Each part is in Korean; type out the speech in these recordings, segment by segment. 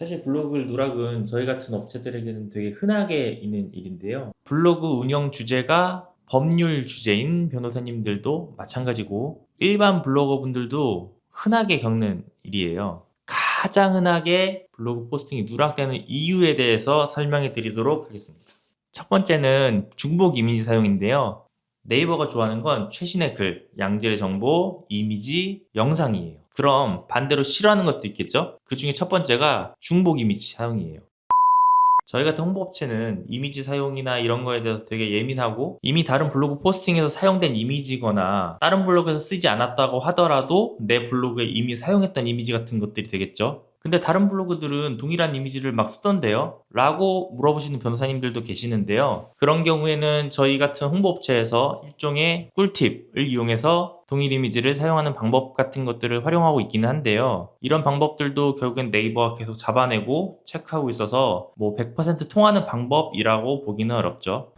사실 블로그 누락은 저희 같은 업체들에게는 되게 흔하게 있는 일인데요. 블로그 운영 주제가 법률 주제인 변호사님들도 마찬가지고 일반 블로거분들도 흔하게 겪는 일이에요. 가장 흔하게 블로그 포스팅이 누락되는 이유에 대해서 설명해 드리도록 하겠습니다. 첫 번째는 중복 이미지 사용인데요. 네이버가 좋아하는 건 최신의 글, 양질의 정보, 이미지, 영상이에요. 그럼 반대로 싫어하는 것도 있겠죠? 그 중에 첫 번째가 중복 이미지 사용이에요. 저희 같은 홍보업체는 이미지 사용이나 이런 거에 대해서 되게 예민하고 이미 다른 블로그 포스팅에서 사용된 이미지거나 다른 블로그에서 쓰지 않았다고 하더라도 내 블로그에 이미 사용했던 이미지 같은 것들이 되겠죠. 근데 다른 블로그들은 동일한 이미지를 막 쓰던데요? 라고 물어보시는 변호사님들도 계시는데요. 그런 경우에는 저희 같은 홍보업체에서 일종의 꿀팁을 이용해서 동일 이미지를 사용하는 방법 같은 것들을 활용하고 있기는 한데요. 이런 방법들도 결국엔 네이버가 계속 잡아내고 체크하고 있어서 뭐 100% 통하는 방법이라고 보기는 어렵죠.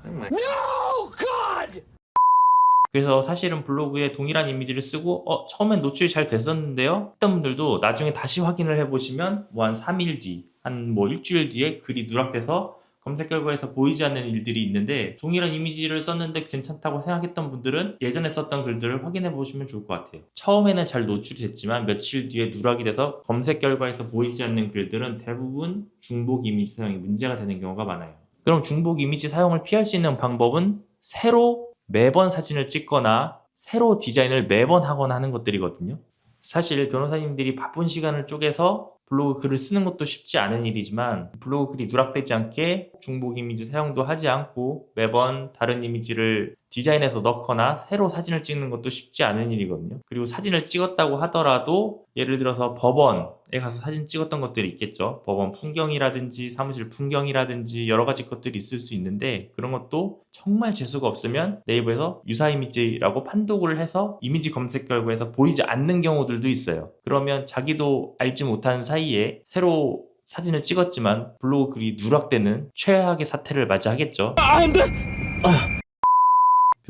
그래서 사실은 블로그에 동일한 이미지를 쓰고 어 처음엔 노출이 잘 됐었는데요 했던 분들도 나중에 다시 확인을 해보시면 뭐 한 3일 뒤, 한 뭐 일주일 뒤에 글이 누락돼서 검색 결과에서 보이지 않는 일들이 있는데 동일한 이미지를 썼는데 괜찮다고 생각했던 분들은 예전에 썼던 글들을 확인해 보시면 좋을 것 같아요. 처음에는 잘 노출이 됐지만 며칠 뒤에 누락이 돼서 검색 결과에서 보이지 않는 글들은 대부분 중복 이미지 사용이 문제가 되는 경우가 많아요. 그럼 중복 이미지 사용을 피할 수 있는 방법은 새로 매번 사진을 찍거나 새로 디자인을 매번 하거나 하는 것들이거든요. 사실 변호사님들이 바쁜 시간을 쪼개서 블로그 글을 쓰는 것도 쉽지 않은 일이지만 블로그 글이 누락되지 않게 중복 이미지 사용도 하지 않고 매번 다른 이미지를 디자인해서 넣거나 새로 사진을 찍는 것도 쉽지 않은 일이거든요. 그리고 사진을 찍었다고 하더라도 예를 들어서 법원에 가서 사진 찍었던 것들이 있겠죠. 법원 풍경이라든지 사무실 풍경이라든지 여러 가지 것들이 있을 수 있는데 그런 것도 정말 재수가 없으면 네이버에서 유사 이미지라고 판독을 해서 이미지 검색 결과에서 보이지 않는 경우들도 있어요. 그러면 자기도 알지 못하는 사이에 새로 사진을 찍었지만 블로그 글이 누락되는 최악의 사태를 맞이하겠죠.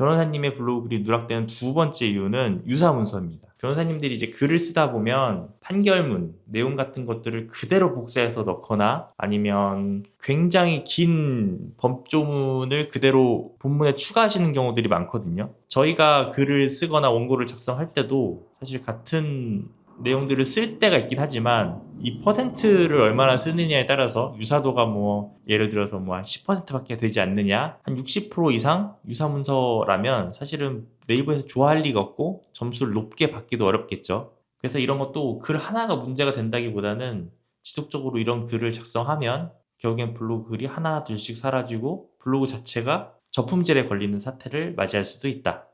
변호사님의 블로그 글이 누락되는 두 번째 이유는 유사 문서입니다. 변호사님들이 이제 글을 쓰다 보면 판결문, 내용 같은 것들을 그대로 복사해서 넣거나 아니면 굉장히 긴 법조문을 그대로 본문에 추가하시는 경우들이 많거든요. 저희가 글을 쓰거나 원고를 작성할 때도 사실 같은 내용들을 쓸 때가 있긴 하지만 이 퍼센트를 얼마나 쓰느냐에 따라서 유사도가 뭐 예를 들어서 뭐 한 10%밖에 되지 않느냐 한 60% 이상 유사 문서라면 사실은 네이버에서 좋아할 리가 없고 점수를 높게 받기도 어렵겠죠. 그래서 이런 것도 글 하나가 문제가 된다기보다는 지속적으로 이런 글을 작성하면 결국엔 블로그 글이 하나 둘씩 사라지고 블로그 자체가 저품질에 걸리는 사태를 맞이할 수도 있다.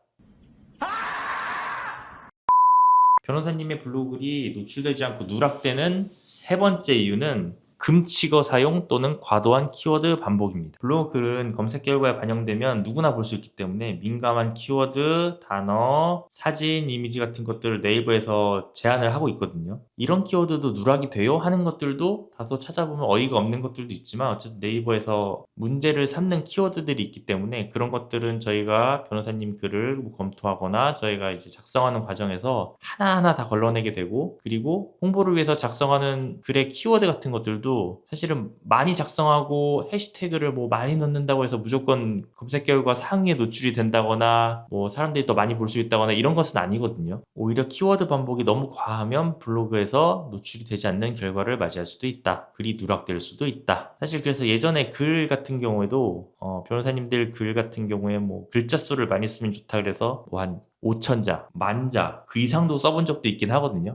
변호사님의 블로글이 노출되지 않고 누락되는 세 번째 이유는 금치거 사용 또는 과도한 키워드 반복입니다. 블로그 글은 검색 결과에 반영되면 누구나 볼 수 있기 때문에 민감한 키워드, 단어, 사진, 이미지 같은 것들을 네이버에서 제한을 하고 있거든요. 이런 키워드도 누락이 돼요 하는 것들도 다소 찾아보면 어이가 없는 것들도 있지만 어쨌든 네이버에서 문제를 삼는 키워드들이 있기 때문에 그런 것들은 저희가 변호사님 글을 뭐 검토하거나 저희가 이제 작성하는 과정에서 하나하나 다 걸러내게 되고 그리고 홍보를 위해서 작성하는 글의 키워드 같은 것들도 사실은 많이 작성하고 해시태그를 뭐 많이 넣는다고 해서 무조건 검색 결과 상위에 노출이 된다거나 뭐 사람들이 더 많이 볼 수 있다거나 이런 것은 아니거든요. 오히려 키워드 반복이 너무 과하면 블로그에서 노출이 되지 않는 결과를 맞이할 수도 있다. 글이 누락될 수도 있다. 사실 그래서 예전에 글 같은 경우에도 어, 변호사님들 글 같은 경우에 뭐 글자 수를 많이 쓰면 좋다 그래서 뭐 한 5천자, 만자 그 이상도 써본 적도 있긴 하거든요.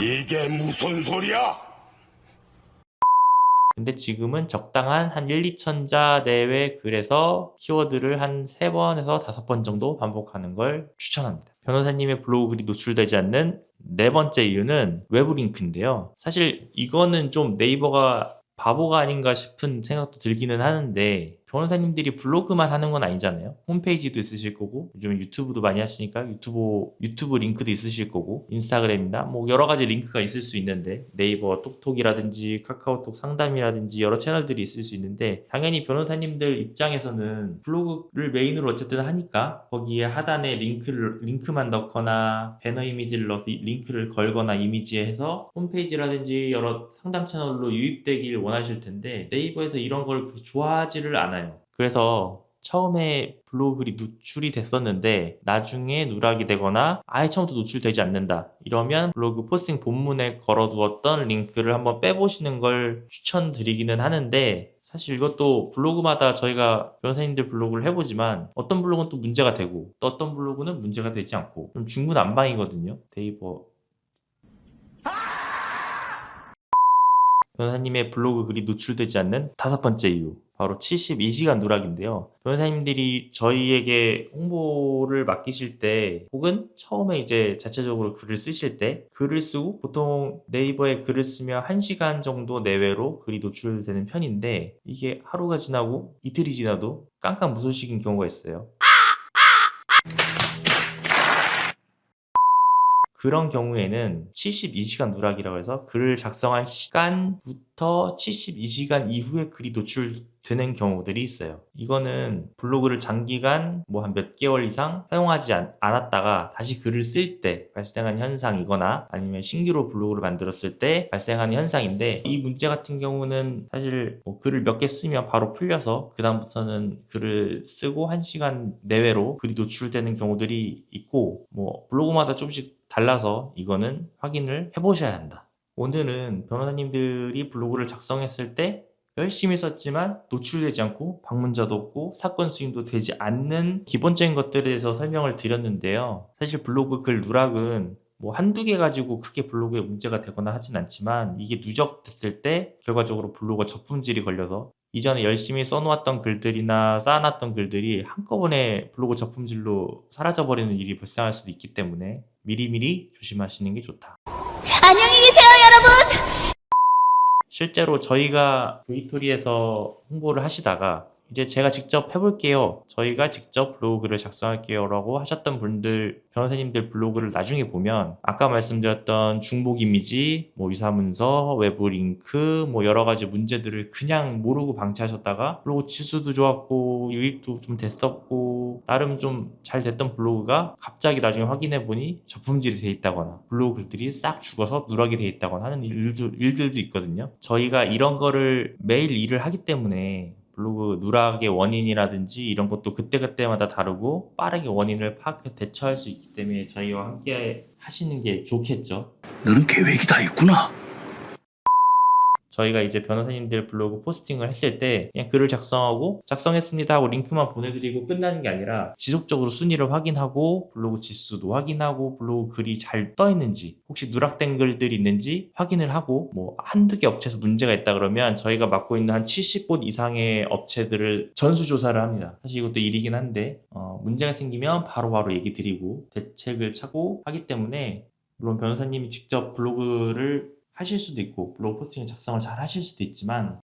이게 무슨 소리야? 근데 지금은 적당한 한 1, 2천자 내외 글에서 키워드를 한 3번에서 5번 정도 반복하는 걸 추천합니다. 변호사님의 블로그 글이 노출되지 않는 네 번째 이유는 외부 링크인데요. 사실 이거는 좀 네이버가 바보가 아닌가 싶은 생각도 들기는 하는데 변호사님들이 블로그만 하는 건 아니잖아요. 홈페이지도 있으실 거고 요즘 유튜브도 많이 하시니까 유튜브 유튜브 링크도 있으실 거고 인스타그램이나 뭐 여러 가지 링크가 있을 수 있는데 네이버 톡톡이라든지 카카오톡 상담이라든지 여러 채널들이 있을 수 있는데 당연히 변호사님들 입장에서는 블로그를 메인으로 어쨌든 하니까 거기에 하단에 링크를 링크만 넣거나 배너 이미지를 넣어서 이 링크를 걸거나 이미지에 해서 홈페이지라든지 여러 상담 채널로 유입되길 원하실 텐데 네이버에서 이런 걸 좋아하지를 않아요. 그래서 처음에 블로그 글이 노출이 됐었는데 나중에 누락이 되거나 아예 처음부터 노출되지 않는다 이러면 블로그 포스팅 본문에 걸어두었던 링크를 한번 빼보시는 걸 추천드리기는 하는데 사실 이것도 블로그마다 저희가 변호사님들 블로그를 해보지만 어떤 블로그는 또 문제가 되고 또 어떤 블로그는 문제가 되지 않고 좀 중구난방이거든요. 네이버 변호사님의 블로그 글이 노출되지 않는 다섯 번째 이유 바로 72시간 누락인데요. 변호사님들이 저희에게 홍보를 맡기실 때 혹은 처음에 이제 자체적으로 글을 쓰실 때 글을 쓰고 보통 네이버에 글을 쓰면 1시간 정도 내외로 글이 노출되는 편인데 이게 하루가 지나고 이틀이 지나도 깜깜 무소식인 경우가 있어요. 그런 경우에는 72시간 누락이라고 해서 글을 작성한 시간부터 72시간 이후에 글이 노출 되는 경우들이 있어요. 이거는 블로그를 장기간 뭐 한 몇 개월 이상 사용하지 않, 았다가 다시 글을 쓸 때 발생한 현상이거나 아니면 신규로 블로그를 만들었을 때 발생하는 현상인데 이 문제 같은 경우는 사실 뭐 글을 몇 개 쓰면 바로 풀려서 그다음부터는 글을 쓰고 1시간 내외로 글이 노출되는 경우들이 있고 뭐 블로그마다 조금씩 달라서 이거는 확인을 해보셔야 한다. 오늘은 변호사님들이 블로그를 작성했을 때 열심히 썼지만 노출되지 않고 방문자도 없고 사건 수임도 되지 않는 기본적인 것들에 대해서 설명을 드렸는데요. 사실 블로그 글 누락은 뭐 한두 개 가지고 크게 블로그에 문제가 되거나 하진 않지만 이게 누적됐을 때 결과적으로 블로그 저품질이 걸려서 이전에 열심히 써놓았던 글들이나 쌓아놨던 글들이 한꺼번에 블로그 저품질로 사라져버리는 일이 발생할 수도 있기 때문에 미리미리 조심하시는 게 좋다. 안녕히 계세요, 여러분! 실제로 저희가 브이토리에서 홍보를 하시다가 이제 제가 직접 해볼게요. 저희가 직접 블로그를 작성할게요. 라고 하셨던 분들, 변호사님들 블로그를 나중에 보면 아까 말씀드렸던 중복 이미지, 뭐 유사문서, 외부 링크, 뭐 여러 가지 문제들을 그냥 모르고 방치하셨다가 블로그 치수도 좋았고 유입도 좀 됐었고 나름 좀 잘 됐던 블로그가 갑자기 나중에 확인해 보니 저품질이 돼 있다거나 블로그 글들이 싹 죽어서 누락이 돼 있다거나 하는 일들도 있거든요. 저희가 이런 거를 매일 일을 하기 때문에 블로그 누락의 원인이라든지 이런 것도 그때그때마다 다르고 빠르게 원인을 파악해 대처할 수 있기 때문에 저희와 함께 하시는 게 좋겠죠. 너는 계획이 다 있구나. 저희가 이제 변호사님들 블로그 포스팅을 했을 때 그냥 글을 작성하고 작성했습니다 하고 링크만 보내드리고 끝나는 게 아니라 지속적으로 순위를 확인하고 블로그 지수도 확인하고 블로그 글이 잘 떠 있는지 혹시 누락된 글들이 있는지 확인을 하고 뭐 한두 개 업체에서 문제가 있다 그러면 저희가 맡고 있는 한 70곳 이상의 업체들을 전수조사를 합니다. 사실 이것도 일이긴 한데 어, 문제가 생기면 바로바로 얘기 드리고 대책을 찾고 하기 때문에 물론 변호사님이 직접 블로그를 하실 수도 있고 블로그 포스팅을 작성을 잘 하실 수도 있지만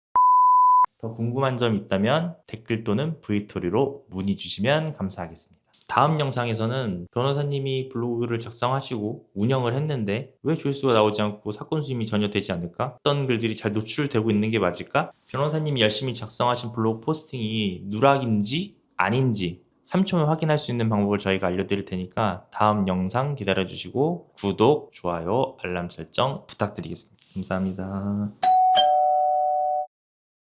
더 궁금한 점이 있다면 댓글 또는 브이토리로 문의 주시면 감사하겠습니다. 다음 영상에서는 변호사님이 블로그를 작성하시고 운영을 했는데 왜 조회수가 나오지 않고 사건 수임이 전혀 되지 않을까? 어떤 글들이 잘 노출되고 있는 게 맞을까? 변호사님이 열심히 작성하신 블로그 포스팅이 누락인지 아닌지 3초면 확인할 수 있는 방법을 저희가 알려드릴 테니까 다음 영상 기다려주시고 구독, 좋아요, 알람 설정 부탁드리겠습니다. 감사합니다.